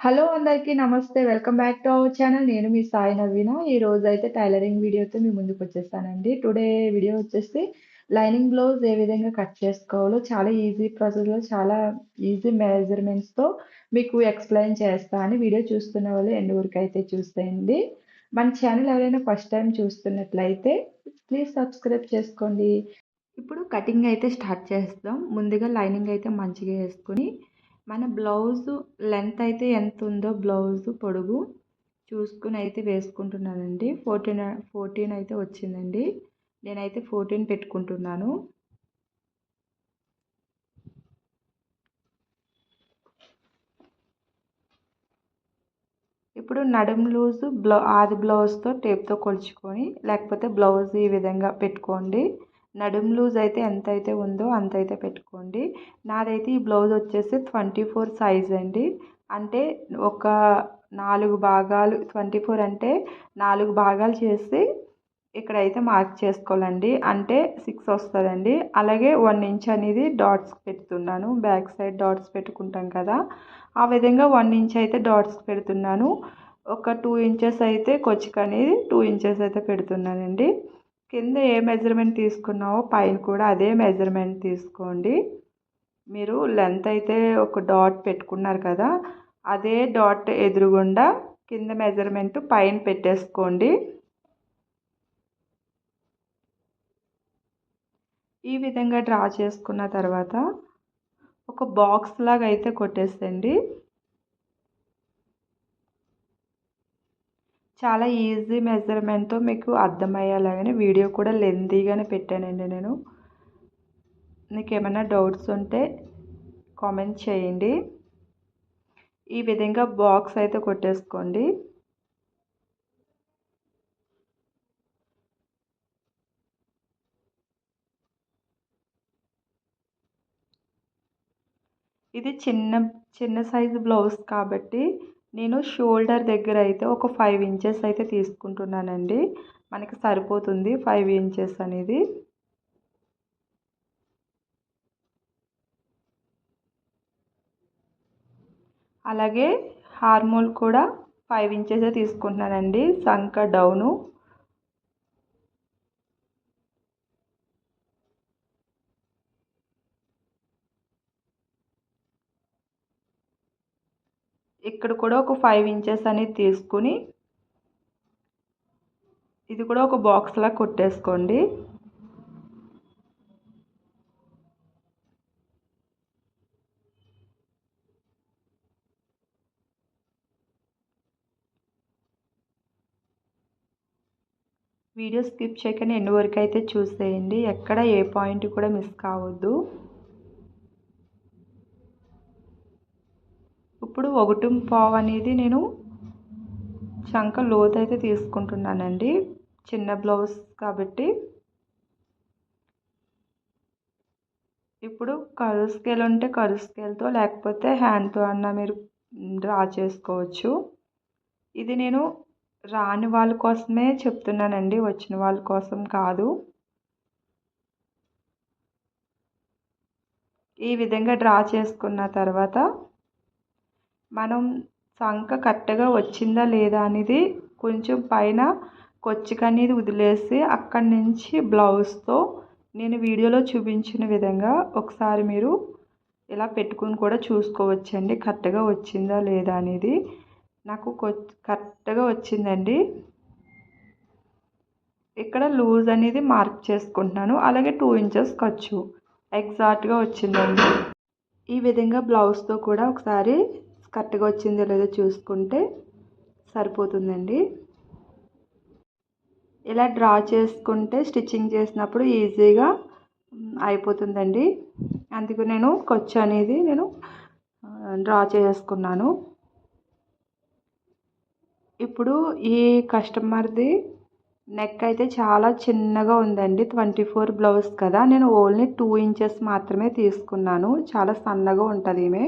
Hello అందరికీ నమస్తే. Welcome back to our channel. నేను మీ సాయి నవీన. అయితే టైలరింగ్ వీడియోతో మీ ముందుకొచ్చేసానండి. టుడే వీడియో వచ్చేసి లైనింగ్ బ్లౌజ్ ఏ విధంగా కట్ చేసుకోవాలో చాలా ఈజీ ప్రాసెస్‌లో చాలా ఈజీ మెజర్‌మెంట్స్‌తో మీకు ఎక్స్‌ప్లెయిన్ చేస్తా అని వీడియో చూస్తున్న వాళ్ళు ఎండ్ వరకైతే చూసేయండి. మన ఛానల్ ఎవరైనా ఫస్ట్ టైం చూస్తున్నట్లయితే ప్లీజ్ సబ్స్క్రైబ్ చేసుకోండి. ఇప్పుడు కటింగ్ అయితే స్టార్ట్ చేస్తాం. ముందుగా లైనింగ్ అయితే మంచిగా వేసుకొని మన బ్లౌజు లెంత్ అయితే ఎంత ఉందో బ్లౌజు పొడుగు చూసుకుని అయితే వేసుకుంటున్నానండి. ఫోర్టీన్ ఫోర్టీన్ అయితే వచ్చిందండి. నేనైతే ఫోర్టీన్ పెట్టుకుంటున్నాను. ఇప్పుడు నడుం లూజు బ్లౌ ఆది బ్లౌజ్తో టేప్తో కొలుచుకొని లేకపోతే బ్లౌజ్ ఈ విధంగా పెట్టుకోండి. నడుం లూజ్ అయితే ఎంత అయితే ఉందో అంత అయితే పెట్టుకోండి. నాదైతే ఈ బ్లౌజ్ వచ్చేసి ట్వంటీ ఫోర్ సైజ్ అండి. అంటే ఒక నాలుగు భాగాలు ట్వంటీ ఫోర్ అంటే నాలుగు భాగాలు చేసి ఇక్కడైతే మార్క్ చేసుకోవాలండి. అంటే సిక్స్ వస్తుందండి. అలాగే వన్ ఇంచ్ అనేది డాట్స్ పెడుతున్నాను. బ్యాక్ సైడ్ డాట్స్ పెట్టుకుంటాం కదా. ఆ విధంగా వన్ ఇంచ్ అయితే డాట్స్ పెడుతున్నాను. ఒక టూ ఇంచెస్ అయితే కొచ్చిక అనేది టూ ఇంచెస్ అయితే పెడుతున్నానండి. కింద ఏ మెజర్మెంట్ తీసుకున్నావో పైన కూడా అదే మెజర్మెంట్ తీసుకోండి. మీరు లెంత్ అయితే ఒక డాట్ పెట్టుకున్నారు కదా అదే డాట్ ఎదురుగుండా కింద మెజర్మెంట్ పైన పెట్టేసుకోండి. ఈ విధంగా డ్రా చేసుకున్న తర్వాత ఒక బాక్స్ లాగా అయితే కొట్టేసండి చాలా ఈజీ మెజర్మెంట్తో మీకు అర్థమయ్యేలాగానే వీడియో కూడా లెందీగానే పెట్టానండి నేను. మీకు ఏమైనా డౌట్స్ ఉంటే కామెంట్ చేయండి. ఈ విధంగా బాక్స్ అయితే కొట్టేసుకోండి. ఇది చిన్న చిన్న సైజు బ్లౌజ్ కాబట్టి నేను షోల్డర్ దగ్గర అయితే ఒక ఫైవ్ ఇంచెస్ అయితే తీసుకుంటున్నానండి. మనకి సరిపోతుంది ఫైవ్ ఇంచెస్ అనేది. అలాగే హార్మోల్ కూడా ఫైవ్ ఇంచెస్ తీసుకుంటున్నానండి. సంక డౌను. ఇక్కడ కూడా ఒక ఫైవ్ ఇంచెస్ అనేది తీసుకుని ఇది కూడా ఒక బాక్స్లా కొట్టేసుకోండి. వీడియో స్కిప్ చేయకుండా ఎన్ని వరకు అయితే చూసేయండి. ఎక్కడ ఏ పాయింట్ కూడా మిస్ కావద్దు. ఇప్పుడు ఒకటి పావు అనేది నేను చంక లోతు అయితే తీసుకుంటున్నానండి. చిన్న బ్లౌజ్ కాబట్టి. ఇప్పుడు కరు స్కేల్ ఉంటే కరు స్కేల్తో లేకపోతే హ్యాండ్తో అన్న మీరు డ్రా చేసుకోవచ్చు. ఇది నేను రాని వాళ్ళ కోసమే చెప్తున్నానండి. వచ్చిన వాళ్ళ కోసం కాదు. ఈ విధంగా డ్రా చేసుకున్న తర్వాత మనం సంక కరెక్ట్గా వచ్చిందా లేదా అనేది కొంచెం పైన కొచ్చిక అనేది వదిలేసి అక్కడి నుంచి బ్లౌజ్తో నేను వీడియోలో చూపించిన విధంగా ఒకసారి మీరు ఇలా పెట్టుకుని కూడా చూసుకోవచ్చండి. కరెక్ట్గా వచ్చిందా లేదా అనేది. నాకు కరెక్ట్గా వచ్చిందండి. ఇక్కడ లూజ్ అనేది మార్క్ చేసుకుంటున్నాను. అలాగే టూ ఇంచెస్ ఖర్చు. ఎగ్జాక్ట్గా వచ్చిందండి. ఈ విధంగా బ్లౌజ్తో కూడా ఒకసారి కరెక్ట్గా వచ్చిందో లేదో చూసుకుంటే సరిపోతుందండి. ఇలా డ్రా చేసుకుంటే స్టిచ్చింగ్ చేసినప్పుడు ఈజీగా అయిపోతుందండి. అందుకు నేను కొచ్చు అనేది నేను డ్రా చేసుకున్నాను. ఇప్పుడు ఈ కస్టమర్ది నెక్ అయితే చాలా చిన్నగా ఉందండి. ట్వంటీ ఫోర్ బ్లౌజ్ కదా. నేను ఓన్లీ టూ ఇంచెస్ మాత్రమే తీసుకున్నాను. చాలా సన్నగా ఉంటుంది ఈమె.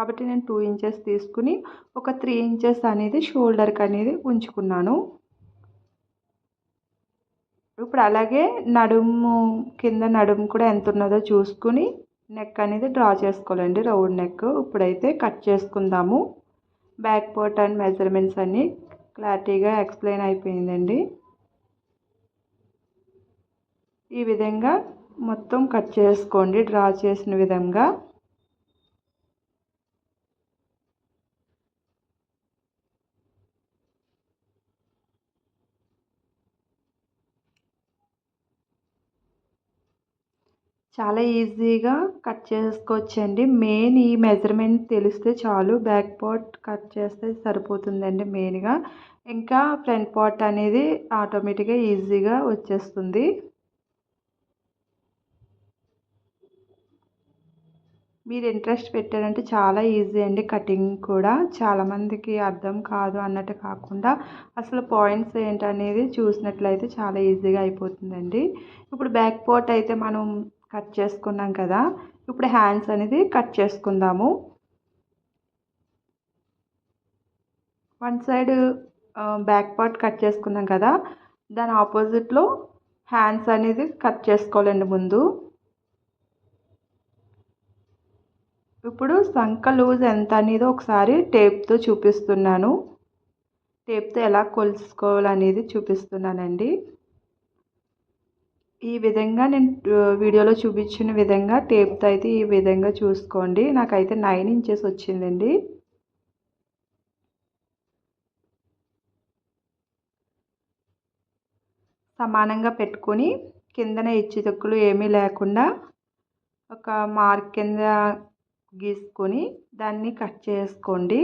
కాబట్టి నేను టూ ఇంచెస్ తీసుకుని ఒక త్రీ ఇంచెస్ అనేది షోల్డర్కి అనేది ఉంచుకున్నాను. ఇప్పుడు అలాగే నడుము కింద నడుము కూడా ఎంత ఉన్నదో చూసుకుని నెక్ అనేది డ్రా చేసుకోవాలండి రౌండ్ నెక్ ఇప్పుడైతే కట్ చేసుకుందాము. బ్యాక్ పోర్ట్ అండ్ మెజర్మెంట్స్ అన్నీ క్లారిటీగా ఎక్స్ప్లెయిన్ అయిపోయిందండి. ఈ విధంగా మొత్తం కట్ చేసుకోండి డ్రా చేసిన విధంగా. చాలా ఈజీగా కట్ చేసుకోవచ్చండి. మెయిన్ ఈ మెజర్మెంట్ తెలిస్తే చాలు. బ్యాక్ పార్ట్ కట్ చేస్తే సరిపోతుందండి మెయిన్గా. ఇంకా ఫ్రంట్ పార్ట్ అనేది ఆటోమేటిక్గా ఈజీగా వచ్చేస్తుంది. మీరు ఇంట్రెస్ట్ పెట్టారంటే చాలా ఈజీ అండి కటింగ్ కూడా. చాలామందికి అర్థం కాదు అన్నట్టు కాకుండా అసలు పాయింట్స్ ఏంటనేది చూసినట్లయితే చాలా ఈజీగా అయిపోతుందండి. ఇప్పుడు బ్యాక్ పార్ట్ అయితే మనం కట్ చేసుకున్నాం కదా. ఇప్పుడు హ్యాండ్స్ అనేది కట్ చేసుకుందాము. One side back part cut చేసుకున్నాం కదా. దాని ఆపోజిట్లో హ్యాండ్స్ అనేది కట్ చేసుకోవాలండి ముందు. ఇప్పుడు సంక లూజ్ ఎంత అనేది ఒకసారి టేప్తో చూపిస్తున్నాను. టేప్తో ఎలా కొలుసుకోవాలనేది చూపిస్తున్నానండి. ఈ విధంగా నేను వీడియోలో చూపించిన విధంగా టేప్తో అయితే ఈ విధంగా చూసుకోండి. నాకైతే నైన్ ఇంచెస్ వచ్చిందండి. సమానంగా పెట్టుకొని కిందన హెచ్చు ఏమీ లేకుండా ఒక మార్క్ కింద గీసుకొని దాన్ని కట్ చేసుకోండి.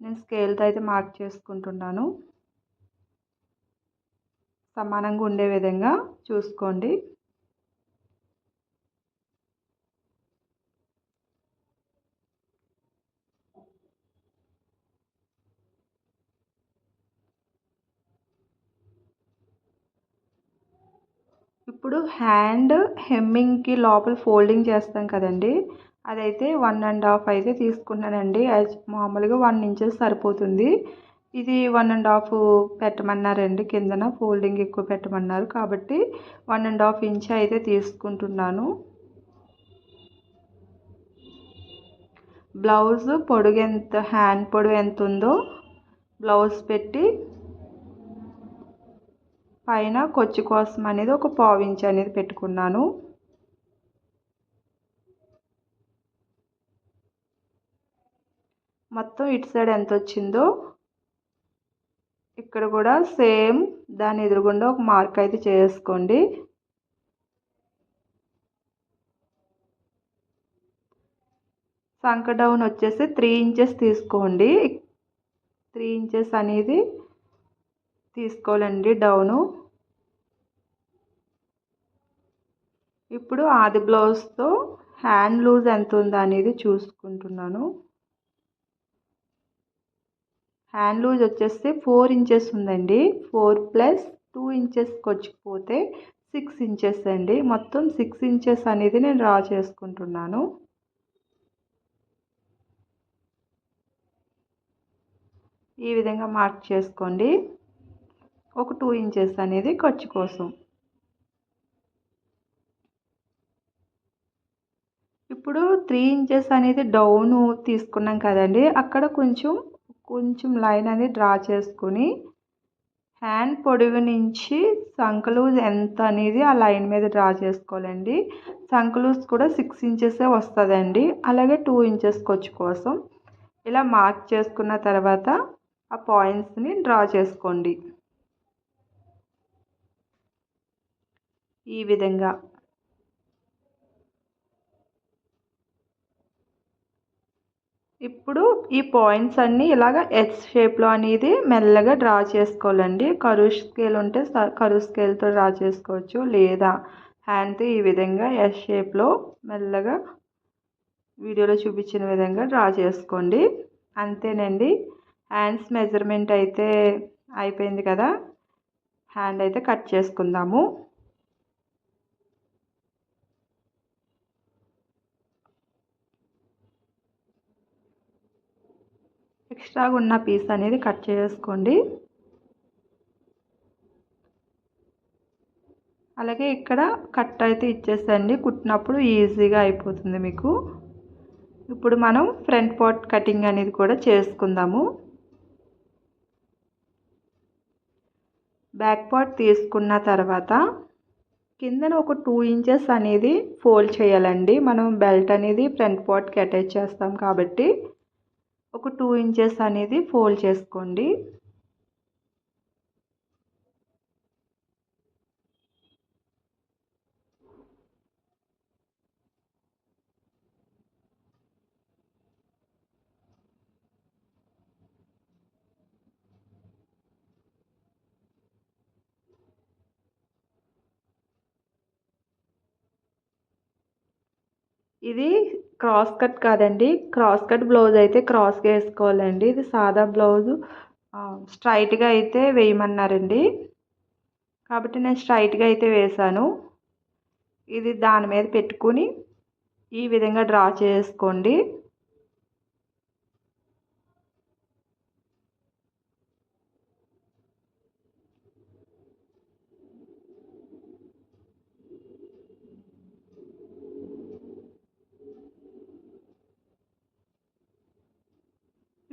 నేను స్కేల్తో అయితే మార్క్ చేసుకుంటున్నాను. సమానంగా ఉండే విధంగా చూసుకోండి. ఇప్పుడు హ్యాండ్ హెమ్మింగ్కి లోపల ఫోల్డింగ్ చేస్తాం కదండి. అదైతే వన్ అండ్ హాఫ్ అయితే తీసుకున్నానండి మామూలుగా వన్ ఇంచెస్ సరిపోతుంది. ఇది వన్ అండ్ హాఫ్ పెట్టమన్నారండి కిందన ఫోల్డింగ్ ఎక్కువ పెట్టమన్నారు. కాబట్టి వన్ అండ్ హాఫ్ ఇంచ్ అయితే తీసుకుంటున్నాను. బ్లౌజ్ పొడుగు ఎంత హ్యాండ్ పొడుగు ఎంత ఉందో బ్లౌజ్ పెట్టి పైన కొచ్చి కోసం అనేది ఒక పావు ఇంచ్ అనేది పెట్టుకున్నాను. మొత్తం ఇటు సైడ్ ఎంత వచ్చిందో ఇక్కడ కూడా సేమ్ దాని ఎదురుగుండా ఒక మార్క్ అయితే చేసుకోండి. సంక డౌన్ వచ్చేసి త్రీ ఇంచెస్ తీసుకోండి. త్రీ ఇంచెస్ అనేది తీసుకోవాలండి డౌను. ఇప్పుడు ఆది బ్లౌజ్తో హ్యాండ్ లూజ్ ఎంత ఉందో అనేది చూసుకుంటున్నాను. హ్యాండ్ లూజ్ వచ్చేస్తే ఫోర్ ఇంచెస్ ఉందండి. ఫోర్ ప్లస్ టూ ఇంచెస్కి వచ్చిపోతే సిక్స్ ఇంచెస్ అండి. మొత్తం సిక్స్ ఇంచెస్ అనేది నేను డ్రా చేసుకుంటున్నాను. ఈ విధంగా మార్క్ చేసుకోండి. ఒక టూ ఇంచెస్ అనేది ఖర్చు కోసం. ఇప్పుడు త్రీ ఇంచెస్ అనేది డౌన్ తీసుకున్నాం కదండి. అక్కడ కొంచెం కొంచెం లైన్ అనేది డ్రా చేసుకుని హ్యాండ్ పొడుగు నుంచి సంకలూజ్ ఎంత అనేది ఆ లైన్ మీద డ్రా చేసుకోవాలండి. సంకలూజ్ కూడా సిక్స్ ఇంచెసే వస్తుందండి. అలాగే టూ ఇంచెస్ కొచ్చు కోసం ఇలా మార్క్ చేసుకున్న తర్వాత ఆ పాయింట్స్ని డ్రా చేసుకోండి. ఈ విధంగా ఇప్పుడు ఈ పాయింట్స్ అన్నీ ఇలాగ ఎస్ షేప్లో అనేది మెల్లగా డ్రా చేసుకోవాలండి. కరువు స్కేల్ ఉంటే కరువు స్కేల్తో డ్రా చేసుకోవచ్చు. లేదా హ్యాండ్తో ఈ విధంగా ఎస్ షేప్లో మెల్లగా వీడియోలో చూపించిన విధంగా డ్రా చేసుకోండి. అంతేనండి. హ్యాండ్స్ మెజర్మెంట్ అయితే అయిపోయింది కదా. హ్యాండ్ అయితే కట్ చేసుకుందాము. ఎక్స్ట్రాగా ఉన్న పీస్ అనేది కట్ చేసుకోండి. అలాగే ఇక్కడ కట్ అయితే ఇచ్చేసండి. కుట్టినప్పుడు ఈజీగా అయిపోతుంది మీకు. ఇప్పుడు మనం ఫ్రంట్ పార్ట్ కటింగ్ అనేది కూడా చేసుకుందాము. బ్యాక్ పార్ట్ తీసుకున్న తర్వాత కిందన ఒక టూ ఇంచెస్ అనేది ఫోల్డ్ చేయాలండి. మనం బెల్ట్ అనేది ఫ్రంట్ పార్ట్కి అటాచ్ చేస్తాం కాబట్టి ఒక టూ ఇంచెస్ అనేది ఫోల్డ్ చేసుకోండి. ఇది క్రాస్ కట్ కాదండి. క్రాస్ కట్ బ్లౌజ్ అయితే క్రాస్గా వేసుకోవాలండి. ఇది సాదా బ్లౌజు. స్ట్రైట్గా అయితే వేయమన్నారండి. కాబట్టి నేను స్ట్రైట్గా అయితే వేసాను ఇది దాని మీద పెట్టుకుని ఈ విధంగా డ్రా చేసుకోండి.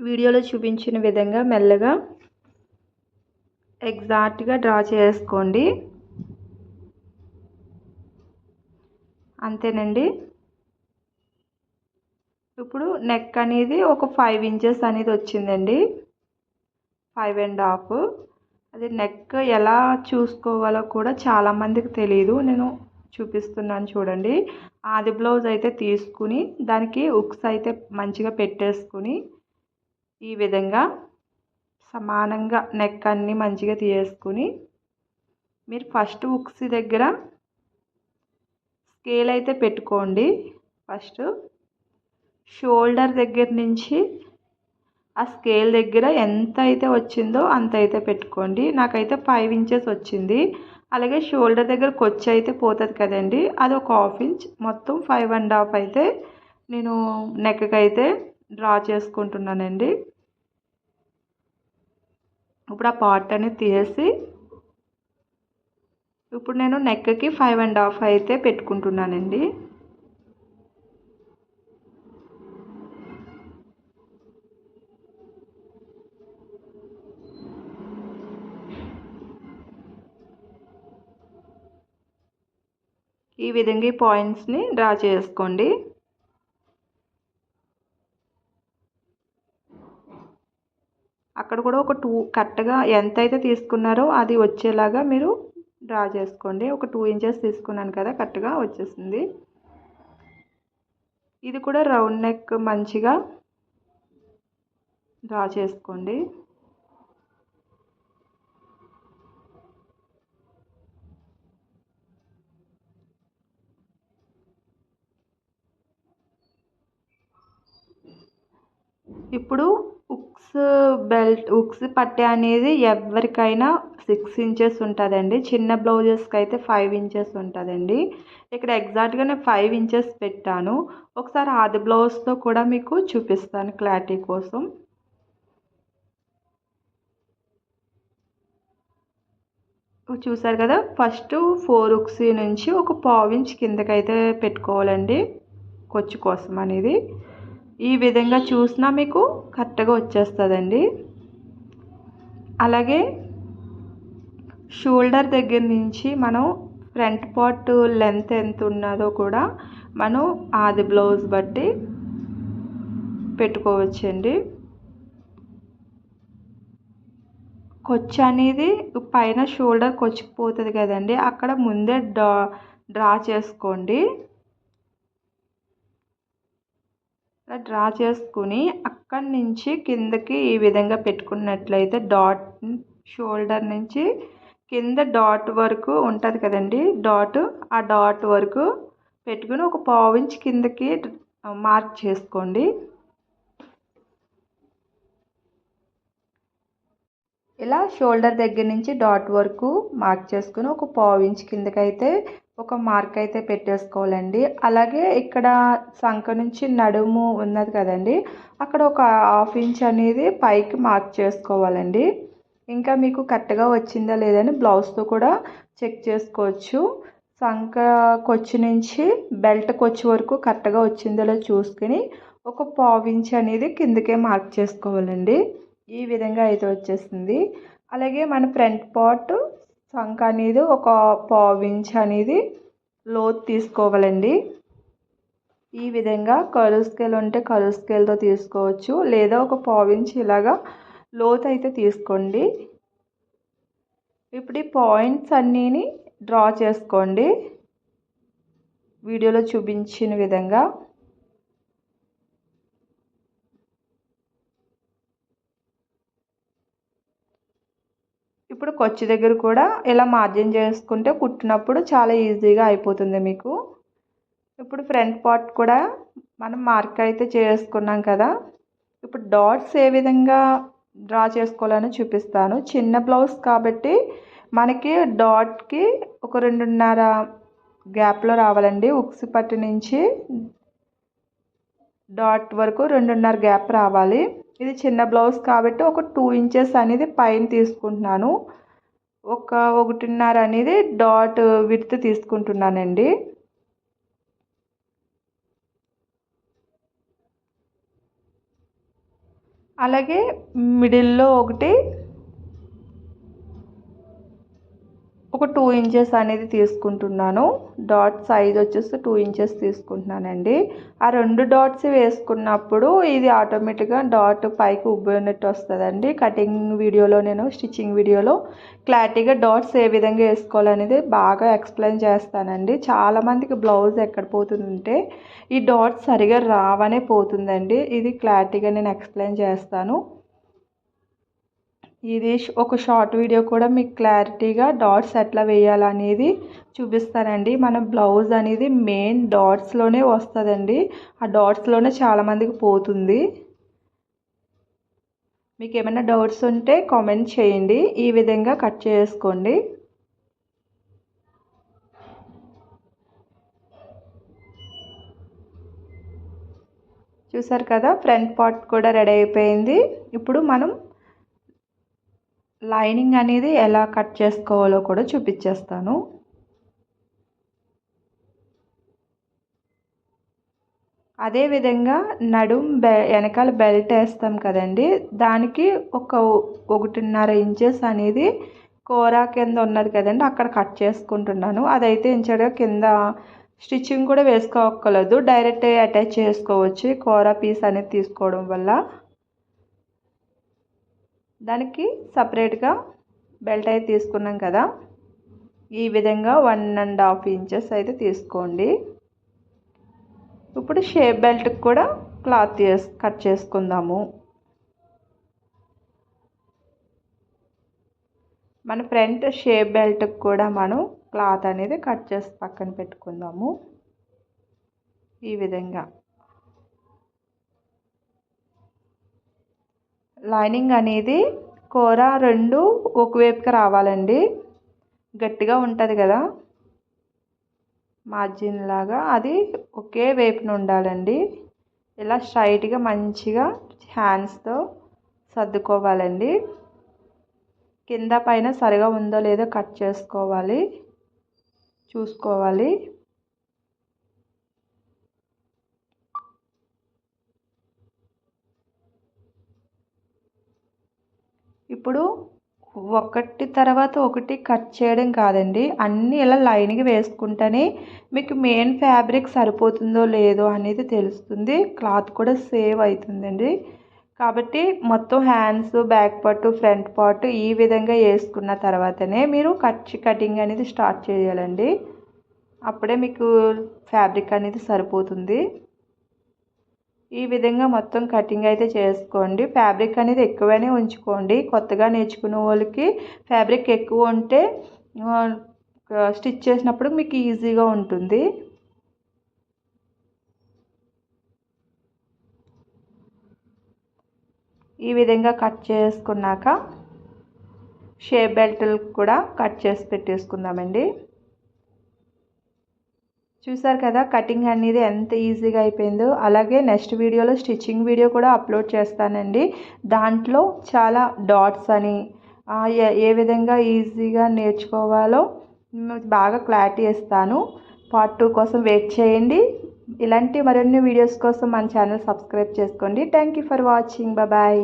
వీడియోలో చూపించిన విధంగా మెల్లగా ఎగ్జాక్ట్గా డ్రా చేసుకోండి. అంతేనండి. ఇప్పుడు నెక్ అనేది ఒక ఫైవ్ ఇంచెస్ అనేది వచ్చిందండి. ఫైవ్ అండ్ హాఫ్ అది నెక్ ఎలా చూసుకోవాలో కూడా చాలామందికి తెలియదు నేను చూపిస్తున్నాను చూడండి. ఆది బ్లౌజ్ అయితే తీసుకుని దానికి ఉక్స్ అయితే మంచిగా పెట్టేసుకుని ఈ విధంగా సమానంగా నెక్ అన్నీ మంచిగా తీసేసుకుని మీరు ఫస్ట్ ఉక్స్ దగ్గర స్కేల్ అయితే పెట్టుకోండి. ఫస్ట్ షోల్డర్ దగ్గర నుంచి ఆ స్కేల్ దగ్గర ఎంత అయితే వచ్చిందో అంత అయితే పెట్టుకోండి. నాకైతే ఫైవ్ ఇంచెస్ వచ్చింది. అలాగే షోల్డర్ దగ్గర కొచ్చి అయితే పోతుంది కదండి. అది ఒక హాఫ్ ఇంచ్ మొత్తం ఫైవ్ అండ్ హాఫ్ అయితే నేను నెక్కి అయితే డ్రా చేసుకుంటున్నానండి. ఇప్పుడు ఆ పార్ట్ అనేది తీసేసి ఇప్పుడు నేను నెక్కి ఫైవ్ అండ్ హాఫ్ అయితే పెట్టుకుంటున్నానండి. ఈ విధంగా ఈ పాయింట్స్ని డ్రా చేసుకోండి. అక్కడ కూడా ఒక టూ కరెక్ట్గా ఎంత అయితే తీసుకున్నారో అది వచ్చేలాగా మీరు డ్రా చేసుకోండి. ఒక టూ ఇంచెస్ తీసుకున్నాను కదా కరెక్ట్గా వచ్చేసింది. ఇది కూడా రౌండ్ నెక్ మంచిగా డ్రా చేసుకోండి. ఇప్పుడు ఉక్స్ బెల్ట్ ఉక్స్ పట్టే అనేది ఎవరికైనా సిక్స్ ఇంచెస్ ఉంటుందండి. చిన్న బ్లౌజెస్కి అయితే ఫైవ్ ఇంచెస్ ఉంటుందండి. ఇక్కడ ఎగ్జాక్ట్గా నేను ఫైవ్ ఇంచెస్ పెట్టాను. ఒకసారి ఆది బ్లౌజ్తో కూడా మీకు చూపిస్తాను క్లారిటీ కోసం. చూసారు కదా ఫస్ట్ ఫోర్ ఉక్స్ నుంచి ఒక పావు ఇంచ్ కిందకైతే పెట్టుకోవాలండి. కొచ్చు కోసం అనేది. ఈ విధంగా చూసినా మీకు కరెక్ట్గా వచ్చేస్తుందండి. అలాగే షోల్డర్ దగ్గర నుంచి మనం ఫ్రంట్ పార్ట్ లెంత్ ఎంత ఉన్నదో కూడా మనం ఆది బ్లౌజ్ బట్టి పెట్టుకోవచ్చండి. కొచ్చు అనేది పైన షోల్డర్ కొచ్చుకుపోతుంది కదండి. అక్కడ ముందే డ్రా డ్రా చేసుకోండి. ఇలా డ్రా చేసుకుని అక్కడి నుంచి కిందకి ఈ విధంగా పెట్టుకున్నట్లయితే డాట్ షోల్డర్ నుంచి కింద డాట్ వరకు ఉంటుంది కదండి. డాట్ ఆ డాట్ వరకు పెట్టుకుని ఒక పావు ఇంచ్ కిందకి మార్క్ చేసుకోండి. ఇలా షోల్డర్ దగ్గర నుంచి డాట్ వరకు మార్క్ చేసుకుని ఒక పావు ఇంచ్ కిందకైతే ఒక మార్క్ అయితే పెట్టేసుకోవాలండి. అలాగే ఇక్కడ సంఖ నుంచి నడుము ఉన్నది కదండి అక్కడ ఒక హాఫ్ ఇంచ్ అనేది పైకి మార్క్ చేసుకోవాలండి. ఇంకా మీకు కరెక్ట్గా వచ్చిందా లేదని బ్లౌజ్తో కూడా చెక్ చేసుకోవచ్చు. సంఖ కొచ్చు నుంచి బెల్ట్ కొచ్చు వరకు కరెక్ట్గా వచ్చిందో లేదో చూసుకుని ఒక పావు ఇంచ్ అనేది కిందకే మార్క్ చేసుకోవాలండి. ఈ విధంగా అయితే వచ్చేసింది. అలాగే మన ఫ్రంట్ పార్ట్ సంక అనేది ఒక పావు ఇంచ్ అనేది లోతు తీసుకోవాలండి. ఈ విధంగా కరువు స్కేల్ ఉంటే కరువు స్కేల్తో తీసుకోవచ్చు. లేదా ఒక పావు ఇంచ్ ఇలాగా లోతు అయితే తీసుకోండి. ఇప్పుడు ఈ పాయింట్స్ అన్నీని డ్రా చేసుకోండి. వీడియోలో చూపించిన విధంగా ఇప్పుడు కొచ్చి దగ్గర కూడా ఇలా మార్జిన్ చేసుకుంటే కుట్టినప్పుడు చాలా ఈజీగా అయిపోతుంది మీకు. ఇప్పుడు ఫ్రంట్ పార్ట్ కూడా మనం మార్క్ అయితే చేసుకున్నాం కదా. ఇప్పుడు డాట్స్ ఏ విధంగా డ్రా చేసుకోవాలని చూపిస్తాను. చిన్న బ్లౌజ్ కాబట్టి మనకి డాట్కి ఒక రెండున్నర గ్యాప్లో రావాలండి. ఉక్సి పట్టు నుంచి డాట్ వరకు రెండున్నర గ్యాప్ రావాలి. ఇది చిన్న బ్లౌజ్ కాబట్టి ఒక టూ ఇంచెస్ అనేది పైన తీసుకుంటున్నాను. ఒక ఒకటిన్నర అనేది డాట్ విడ్త్ తీసుకుంటున్నానండి. అలాగే మిడిల్లో ఒకటి ఒక టూ ఇంచెస్ అనేది తీసుకుంటున్నాను. డాట్ సైజ్ వచ్చేసి టూ ఇంచెస్ తీసుకుంటున్నానండి. ఆ రెండు డాట్స్ వేసుకున్నప్పుడు ఇది ఆటోమేటిక్గా డాట్ పైకి ఉబ్బినట్టు వస్తుందండి. కటింగ్ వీడియోలో నేను స్టిచ్చింగ్ వీడియోలో క్లారిటీగా డాట్స్ ఏ విధంగా వేసుకోవాలనేది బాగా ఎక్స్ప్లెయిన్ చేస్తానండి. చాలామందికి బ్లౌజ్ ఎక్కడ పోతుందంటే ఈ డాట్స్ సరిగా రావనే పోతుందండి. ఇది క్లారిటీగా నేను ఎక్స్ప్లెయిన్ చేస్తాను. ఇది ఒక షార్ట్ వీడియో కూడా మీకు క్లారిటీగా డాట్స్ ఎట్లా వేయాలనేది చూపిస్తానండి. మన బ్లౌజ్ అనేది మెయిన్ డాట్స్లోనే వస్తుందండి. ఆ డాట్స్లోనే చాలామందికి పోతుంది. మీకు ఏమైనా డౌట్స్ ఉంటే కామెంట్ చేయండి. ఈ విధంగా కట్ చేసుకోండి. చూసారు కదా ఫ్రంట్ పార్ట్ కూడా రెడీ అయిపోయింది. ఇప్పుడు మనం లైనింగ్ అనేది ఎలా కట్ చేసుకోవాలో కూడా చూపించేస్తాను. అదేవిధంగా నడుం బె వెనకాల బెల్ట్ వేస్తాం కదండి దానికి ఒక ఒకటిన్నర ఇంచెస్ అనేది కూర కింద ఉన్నది కదండి అక్కడ కట్ చేసుకుంటున్నాను. అదైతే ఇంచగా కింద స్టిచ్చింగ్ కూడా వేసుకోక్కర్లేదు డైరెక్ట్ అటాచ్ చేసుకోవచ్చు కూర పీస్ అనేది తీసుకోవడం వల్ల. దానికి సపరేట్గా బెల్ట్ అయితే తీసుకున్నాం కదా. ఈ విధంగా వన్ అండ్ హాఫ్ ఇంచెస్ అయితే తీసుకోండి. ఇప్పుడు షేప్ బెల్ట్కి కూడా క్లాత్ కట్ చేసుకుందాము. మన ఫ్రంట్ షేప్ బెల్ట్కి కూడా మనం క్లాత్ అనేది కట్ చేసి పక్కన పెట్టుకుందాము. ఈ విధంగా. లైనింగ్ అనేది కూర రెండు ఒకవైపుకి రావాలండి. గట్టిగా ఉంటుంది కదా. మార్జిన్ లాగా అది ఒకే వైపున ఉండాలండి. ఇలా స్ట్రైట్గా మంచిగా హ్యాండ్స్తో సర్దుకోవాలండి. కింద పైన సరిగా ఉందో లేదో కట్ చేసుకోవాలి. చూసుకోవాలి. ఇప్పుడు ఒకటి తర్వాత ఒకటి కట్ చేయడం కాదండి. అన్నీ ఇలా లైన్గా వేసుకుంటేనే మీకు మెయిన్ ఫ్యాబ్రిక్ సరిపోతుందో లేదో అనేది తెలుస్తుంది. క్లాత్ కూడా సేవ్ అవుతుందండి. కాబట్టి మొత్తం hands back part front part ఈ విధంగా వేసుకున్న తర్వాతనే మీరు కట్ కటింగ్ అనేది స్టార్ట్ చేయాలండి. అప్పుడే మీకు ఫ్యాబ్రిక్ అనేది సరిపోతుంది. ఈ విధంగా మొత్తం కటింగ్ అయితే చేసుకోండి. ఫ్యాబ్రిక్ అనేది ఎక్కువనే ఉంచుకోండి. కొత్తగా నేర్చుకునే వాళ్ళకి ఫ్యాబ్రిక్ ఎక్కువ ఉంటే స్టిచ్ చేసినప్పుడు మీకు ఈజీగా ఉంటుంది. ఈ విధంగా కట్ చేసుకున్నాక షేప్ బెల్ట్లు కూడా కట్ చేసి పెట్టేసుకుందామండి. చూసారు కదా కటింగ్ అనేది ఎంత ఈజీగా అయిపోయిందో. అలాగే నెక్స్ట్ వీడియోలో స్టిచ్చింగ్ వీడియో కూడా అప్లోడ్ చేస్తానండి. దాంట్లో చాలా డాట్స్ అని ఏ విధంగా ఈజీగా నేర్చుకోవాలో బాగా క్లారిటీ ఇస్తాను. పార్ట్ టూ కోసం వెయిట్ చేయండి. ఇలాంటి మరిన్ని వీడియోస్ కోసం మన ఛానల్ సబ్స్క్రైబ్ చేసుకోండి. Thank you for watching bye